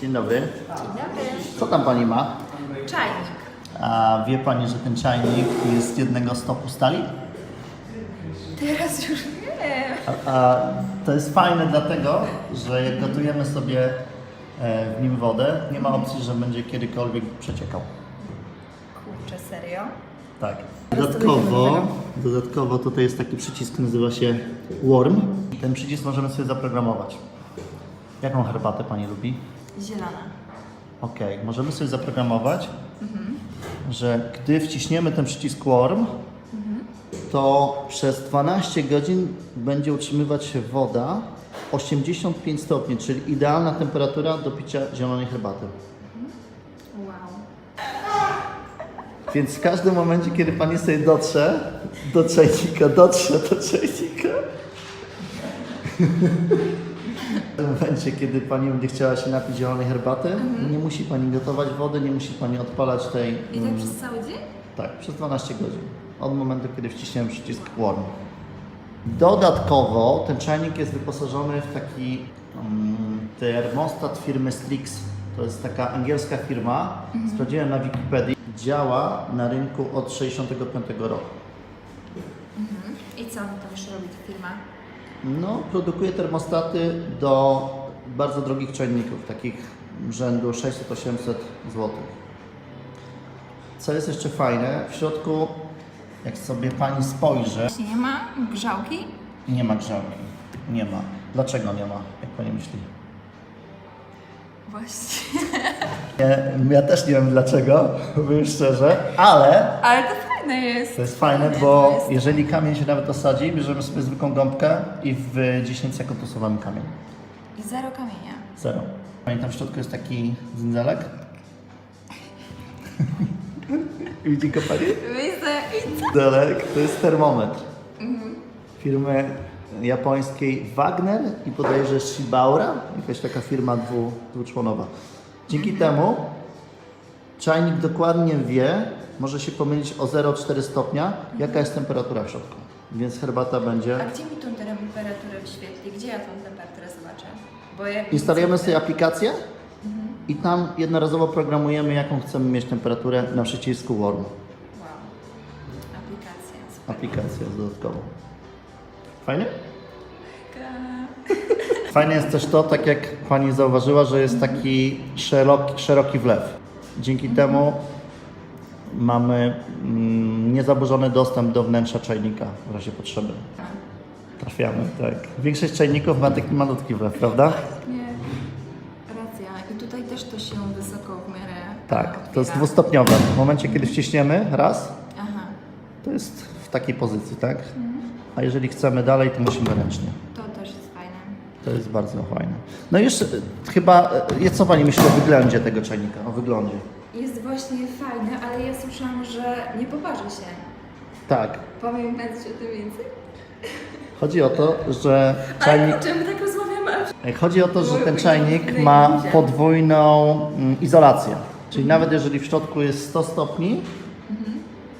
Dzień dobry. Dzień dobry. Co tam pani ma? Czajnik. A wie pani, że ten czajnik jest z jednego stopu stali? Teraz już wiem. A, a to jest fajne dlatego, że jak gotujemy sobie e, w nim wodę, nie ma opcji, że będzie kiedykolwiek przeciekał. Kurczę, serio? Tak. Dodatkowo, dodatkowo tutaj jest taki przycisk, nazywa się Worm. Ten przycisk możemy sobie zaprogramować. Jaką herbatę pani lubi? Zielona. Ok, możemy sobie zaprogramować, że gdy wciśniemy ten przycisk Worm, to przez 12 godzin będzie utrzymywać się woda 85 stopni, czyli idealna temperatura do picia zielonej herbaty. Wow. Więc w każdym momencie, kiedy Pani sobie dotrze do czajnika, dotrze do czajnika, w momencie, kiedy Pani będzie chciała się napić zielonej herbaty, nie musi Pani gotować wody, nie musi Pani odpalać tej... I tak mm, przez cały dzień? Tak, przez 12 godzin. Od momentu, kiedy wciśniemy przycisk Warm. Dodatkowo ten czajnik jest wyposażony w taki um, termostat firmy Strix. To jest taka angielska firma. Sprawdziłem na Wikipedii. Działa na rynku od 65 roku. I co to już robi ta firma? No, produkuje termostaty do bardzo drogich czajników, takich rzędu 600-800 zł. Co jest jeszcze fajne, w środku, jak sobie pani spojrzy, Właśnie nie ma grzałki? nie ma grzałki. Nie ma. Dlaczego nie ma, jak pani myśli? Właśnie. Nie, ja też nie wiem dlaczego, powiem szczerze, ale Ale to fajne jest. to jest fajne, bo jest- jeżeli kamień się nawet osadzi, bierzemy sobie zwykłą gąbkę i w 10 sekund usuwamy kamień. I zero kamienia. Zero. Pamiętam, w środku jest taki dzyndelek. Widzi go pani? Widzę. Dzyndelek to jest termometr. Firmy japońskiej Wagner i podejrzę Shibaura, jakaś taka firma dwu, dwuczłonowa. Dzięki temu czajnik dokładnie wie, może się pomylić o 0,4 stopnia, jaka jest temperatura w środku. Więc herbata będzie... A gdzie mi tą temperaturę wyświetli? Gdzie ja tą temperaturę zobaczę? Bo jak Instalujemy sobie aplikację i tam jednorazowo programujemy, jaką chcemy mieć temperaturę na przycisku Warm. Wow. Aplikacja. Super. Aplikacja jest dodatkowo. Fajnie? Fajne jest też to, tak jak Pani zauważyła, że jest taki szeroki, szeroki wlew. Dzięki temu mamy mm, niezaburzony dostęp do wnętrza czajnika w razie potrzeby. Trafiamy, tak. Większość czajników ma taki malutki wlew, prawda? Nie. Racja. I tutaj też to się wysoko w miarę Tak, to jest otwiera. dwustopniowe. W momencie, kiedy wciśniemy raz, Aha. to jest w takiej pozycji, tak? A jeżeli chcemy dalej, to musimy ręcznie. To. To jest bardzo fajne. No i jeszcze e, chyba, e, co Pani myśli o wyglądzie tego czajnika? O wyglądzie. Jest właśnie fajne, ale ja słyszałam, że nie poparzy się. Tak. Powiem Państwu o tym więcej? Chodzi o to, że Ale czajnik, my tak rozmawiamy, ale... e, chodzi o to, że ten czajnik ma podwójną mm, izolację. Czyli nawet jeżeli w środku jest 100 stopni,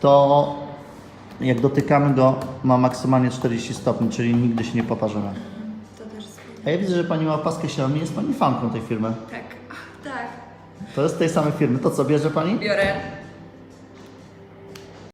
to jak dotykamy go, ma maksymalnie 40 stopni, czyli nigdy się nie poparzymy. A ja widzę, że Pani ma opaskę Xiaomi, jest Pani fanką tej firmy. Tak. Ach, tak. To jest tej samej firmy. To co, bierze Pani? Biorę.